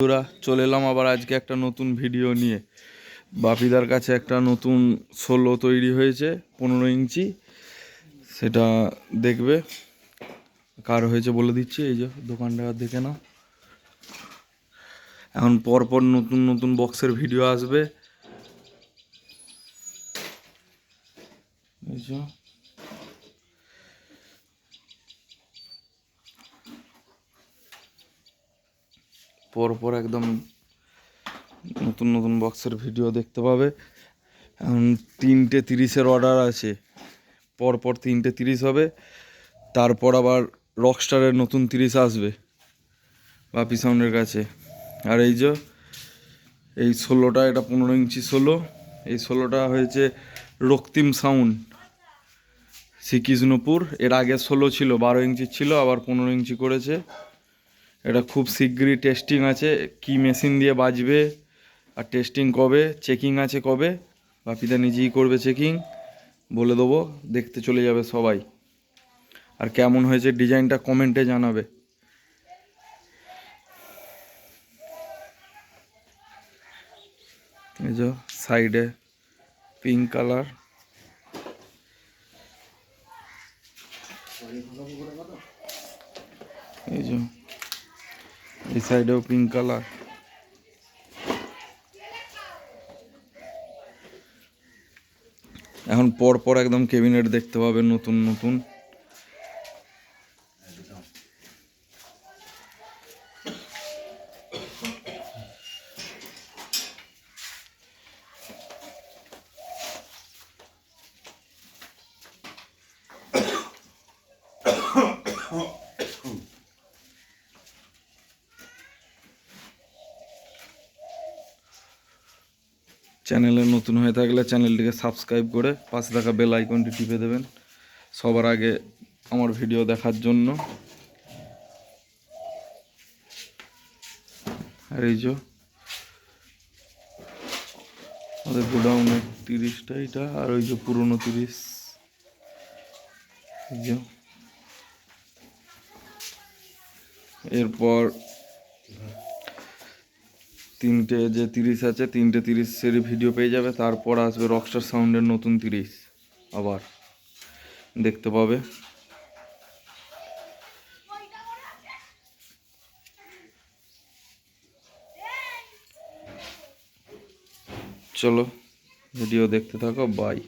বন্ধুরা, চলে এলাম আবার আজকে একটা নতুন ভিডিও নিয়ে। বাপিদার কাছে একটা নতুন ষোলো তৈরি হয়েছে, পনেরো ইঞ্চি। সেটা দেখবে। কার হয়েছে বলে দিচ্ছি, এই যে দোকানটা দেখে নাও। এখন পরপর নতুন নতুন বক্সের ভিডিও আসবে। এই যে। পরপর একদম নতুন নতুন বক্সের ভিডিও দেখতে পাবে। তিনটে তিরিশের অর্ডার আছে। পরপর তিনটে তিরিশ হবে। তারপর আবার রকস্টারের নতুন তিরিশ আসবে। বাপি সাউন্ডের কাছে। আর এই যে, এই ষোলোটা, এটা পনেরো ইঞ্চি ষোলো। এই ষোলোটা হয়েছে রক্তিম সাউন্ড। শ্রীকৃষ্ণপুর। এর আগে ষোলো ছিল, বারো ইঞ্চি ছিল, আবার পনেরো ইঞ্চি করেছে। এটা খুব শীঘ্রই টেস্টিং আছে, কি মেশিন দিয়ে বাজবে আর টেস্টিং কবে চেকিং আছে কবে বাপিদা নিজেই করবে চেকিং বলে দেবো, দেখতে চলে যাবে সবাই। আর কেমন হয়েছে ডিজাইনটা কমেন্টে জানাবে। এই যে সাইডে পিঙ্ক কালার এই যে এই সাইডেও পিঙ্ক কালার এখন পর পর একদম কেবিনেট দেখতে পাবেন নতুন নতুন। চ্যানেলে নতুন হয়ে থাকলে চ্যানেলটিকে সাবস্ক্রাইব করে পাশে থাকা বেল আইকনটি টিপে দেবেন। সবার আগে আমার ভিডিও দেখার জন্য। আর এই যে, আমাদের গোডাউনের তিরিশটা এটা, আর ওই যে পুরনো তিরিশ। এরপর তিনটে যে তিরিশ আছে, তিনটে তিরিশের ভিডিও পেয়ে যাবে, তারপর আসবে রকস্টার সাউন্ডের নতুন তিরিশ আবার। দেখতে পাবে। চলো ভিডিও দেখতে থাকো বাই